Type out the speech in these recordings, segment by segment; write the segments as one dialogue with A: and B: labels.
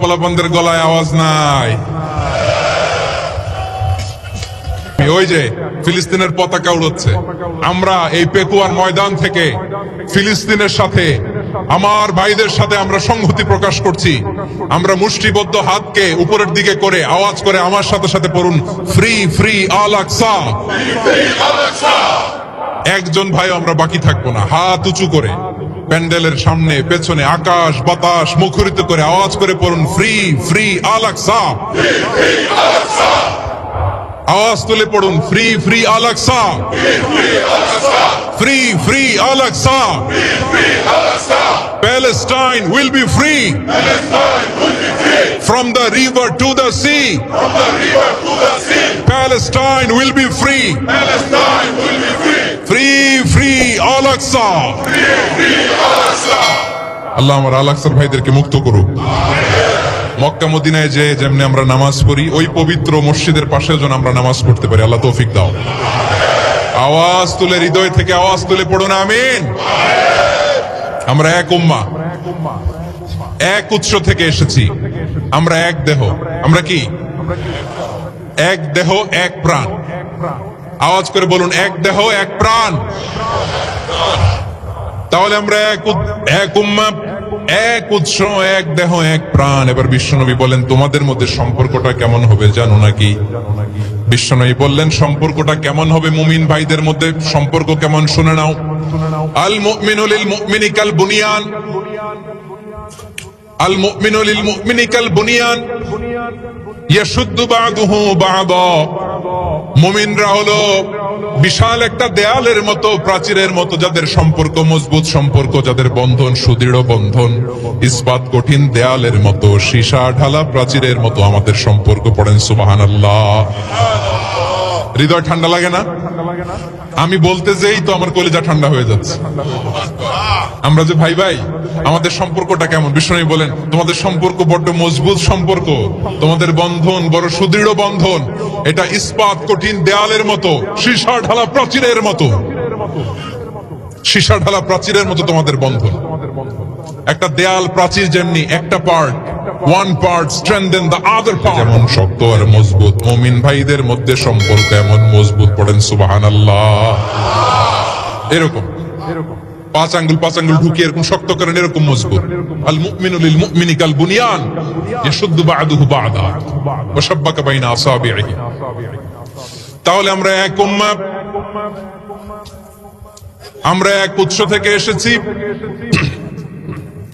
A: পোলাপনদের গলায় আওয়াজ নাই। ওই যে ফিলিস্তিনের পতাকা উড়চ্ছে। আমরা এই পেকুয়ার ময়দান থেকে ফিলিস্তিনের সাথে, আমার ভাইদের সাথে আমরা সংহতি প্রকাশ করছি। আমরা মুষ্টিবদ্ধ হাতকে উপরের দিকে করে আওয়াজ করে আমার সাথে সাথে পড়ুন, ফ্রি ফ্রি, আল একজন ভাই আমরা বাকি থাকব না, হাত উঁচু করে। প্যান্ডেলের সামনে, পেছনে আকাশ, বাতাস, মুখরিত করে আওয়াজ করে পড়ুন, ফ্রি ফ্রি আল আকসা আওয়াজ তুলে পড়ুন, free free Al Aqsa free free Al Aqsa Palestine will be free. From the river to the sea Palestine will be free free free Al Aqsa আল্লাহ আমার আলাক্সার ভাইদেরকে মুক্ত করুক। মক্কা মদিনায় যে যেমনি আমরা নামাজ পড়ি ওই পবিত্র মসজিদের পাশে যেন আমরা নামাজ পড়তে পারি। আল্লাহ তৌফিক দাও। আওয়াজ তুলে হৃদয় থেকে আওয়াজ তুলে পড়ুন আমিন। আমরা এক উম্মা। এক উৎস থেকে এসেছি। আমরা এক দেহ। আমরা কি? এক দেহ, এক প্রাণ। আওয়াজ করে বলুন, এক দেহ, এক প্রাণ। তাহলে আমরা এক এক উম্মা, এক উৎস, এক দেহ, এক প্রাণ। এবার বিশ্বনবী বলেন, তোমাদের মধ্যে সম্পর্কটা কেমন হবে জানো নাকি? বিশ্বনবী বললেন, সম্পর্কটা কেমন হবে মুমিন ভাইদের মধ্যে? সম্পর্ক কেমন? শুনে নাও। আল মুমিনুল মুমিনি কাল বুনিয়ান। আল মুমিনুল মুমিনি কাল বুনিয়ান ইয়াশুদ্দু বাদুহু বাদা হলো বিশাল একটা দেয়ালের মতো, প্রাচীরের মতো, যাদের সম্পর্ক মজবুত সম্পর্ক, যাদের বন্ধন সুদৃঢ় বন্ধন, ইস্পাত কঠিন দেয়ালের মতো, সীসা ঢালা প্রাচীরের মতো আমাদের সম্পর্ক পড়েন সুবাহান হৃদয় ঠান্ডা লাগে না? আমি বলতে যেই তো আমার কলিজা ঠান্ডা হয়ে যাচ্ছে। আমরা যে ভাই ভাই, আমাদের সম্পর্কটা কেমন? বিষ্ণু বলেন, তোমাদের সম্পর্ক বড্ড মজবুত সম্পর্ক। তোমাদের বন্ধন বড় সুদৃঢ় বন্ধন। এটা ইস্পাত কঠিন দেয়ালের মতো সীসা ঢালা প্রাচীরের মতো। সীসা ঢালা প্রাচীরের মতো তোমাদের বন্ধন। একটা দেয়াল প্রাচীর যেমনি, একটা part. One part strengthen the other part যেমন শক্ত আর মজবুত। মুমিন ভাইদের মধ্যে সম্পর্ক এমন মজবুত পড়েন সুবহানাল্লাহ। এরকম। এরকম। পাঁচ আঙ্গুল পাঁচ আঙ্গুল ঢুকিয়ে এরকম শক্ত করেন এরকম মজবুত। আল মুমিনু লিল মুমিনি কাল বুনিয়ান। ইয়াশুদ্দু বা'দুহু বা'দা। ওয়া শাব্বাকা বাইনা আসাবিহি তাহলে আমরা এক উম্মাহ আমরা এক উৎস থেকে এসেছি।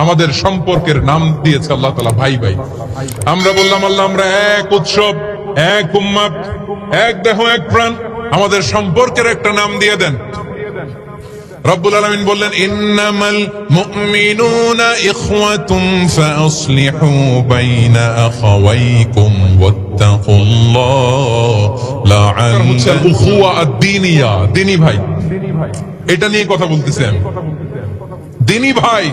A: আমাদের সম্পর্কের নাম দিয়েছে আল্লাহ তালা ভাই ভাই। আমরা বললাম আল্লাহ আমরা এক উৎসব এক উম্মাদ এক দেহ এক প্রাণ আমাদের সম্পর্কের একটা নাম দিয়ে দেন। রব্বুল আলমিন বললেন ইন্নামাল মুমিনুনা ইখওয়াতুম ফাসলিহু বাইনা আখাওয়াইকুম ওয়াত্তাকুল্লাহ লাআল্লাকুম উখুয়া আদ-দীনিয়া। দিনী ভাই। এটা নিয়ে কথা বলতেছি আমি। দিনী ভাই।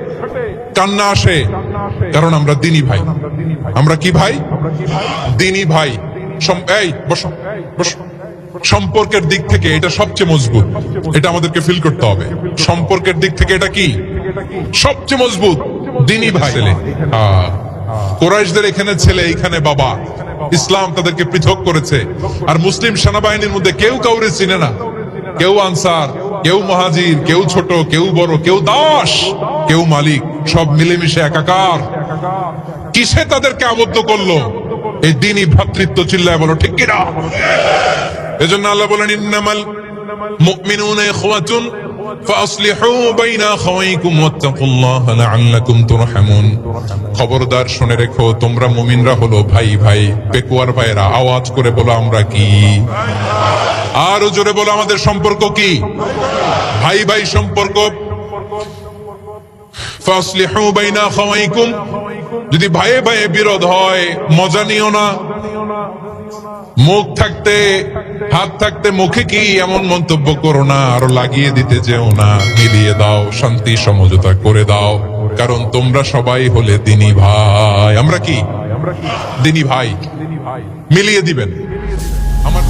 A: কান্না আসে। কারণ আমরা দিনী ভাই। আমরা কি ভাই? দিনী ভাই। এই বসো। বসো। সম্পর্কের দিক থেকে এটা সবচেয়ে মজবুত। এটা আমাদেরকে ফিল করতে হবে। সম্পর্কের দিক থেকে এটা কি? সবচেয়ে মজবুত। দিনই ভাই। ছেলে। আহ, কোরাইশদের এখানে ছেলে এখানে বাবা। ইসলাম তাদেরকে পৃথক করেছে। আর মুসলিম সেনাবাহিনীর মধ্যে কেউ কাউরে চিনে না। কেউ আনসার। কেউ মহাজির, কেউ ছোট, কেউ বড়, কেউ দাস, কেউ মালিক, সব মিলেমিশে একাকার। কিসে তাদেরকে আবদ্ধ করল? এই দিনই ভ্রাতৃত্ব চিল্লায় বলো, ঠিক কিনা? এজন্য আল্লাহ বলেন, ইন্নামাল খবরদার, শুনে রেখো, তোমরা মুমিনরা হলো ভাই ভাই পেকুয়ার ভাইরা আওয়াজ করে বলো, আমরা কি? আরও জোরে বলো, আমাদের সম্পর্ক কি? ভাই ভাই সম্পর্ক। যদি ভাইয়ে ভাইয়ে বিরোধ হয়, মজা নিও না। মুখ থাকতে, হাত থাকতে, মুখে কি এমন মন্তব্য করো না? আরও লাগিয়ে দিতে যেও না। মিলিয়ে দাও, শান্তি, সমঝোতা করে দাও। কারণ তোমরা সবাই হলে দিনী ভাই। আমরা কি? দিনী ভাই। মিলিয়ে দিবেন। আমার